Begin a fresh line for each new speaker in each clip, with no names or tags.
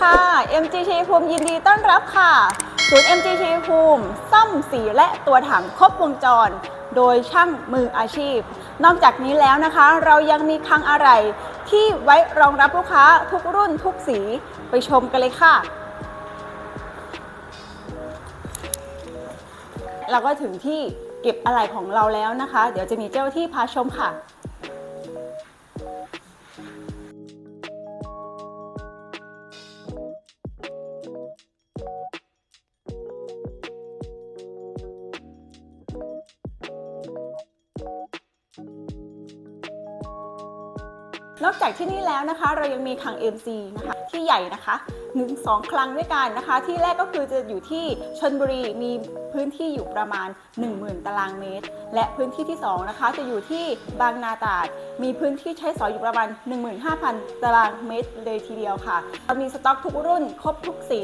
ค่ะ MGT ภูมิยินดีต้อนรับค่ะ ศูนย์ MGT ภูมิซ่อมสีและตัวถังครบวงจร โดยช่างมืออาชีพ นอกจากนี้แล้วนะคะ เรายังมีคลังอะไร ที่ไว้รองรับลูกค้าทุกรุ่นทุกสีไปชมกันเลยค่ะ เราก็ถึงที่เก็บอะไหล่ของเราแล้วนะคะ เดี๋ยวจะมีเจ้าที่พาชมค่ะ นอกจากที่นี่แล้วนะคะ เรายังมีคลัง MC นะคะที่ใหญ่นะคะหนึ่งสองคลังด้วยกันนะคะ ที่แรกก็คือจะอยู่ที่ชนบุรีมีพื้นที่อยู่ประมาณ 10,000 ตารางเมตร และพื้นที่ที่2นะคะจะอยู่ที่บางนาตราดมีพื้นที่ใช้สอยอยู่ประมาณ 15,000 ตารางเมตรเลยทีเดียวค่ะเรามีสต็อกทุกรุ่นครบทุกสี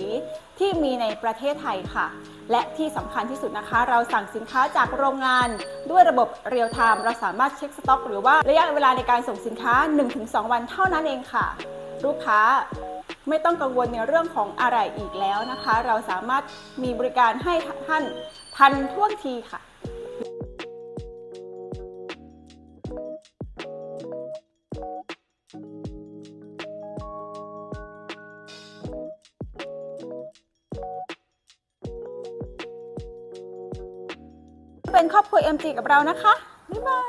ที่มีในประเทศไทยค่ะ และที่สำคัญที่สุดนะคะ เราสั่งสินค้าจากโรงงาน ด้วยระบบเรียลไทม์เราสามารถเช็คสต็อก หรือว่าระยะเวลาในการส่งสินค้า 1-2 วันเท่านั้นเองค่ะ ลูกค้า ไม่ต้องกังวลในเรื่องของอะไรอีกแล้วนะคะ เราสามารถมีบริการให้ท่านทันท่วงทีค่ะเป็นครอบครัว MG กับเรานะคะ บ๊ายบา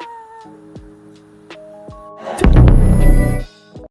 ย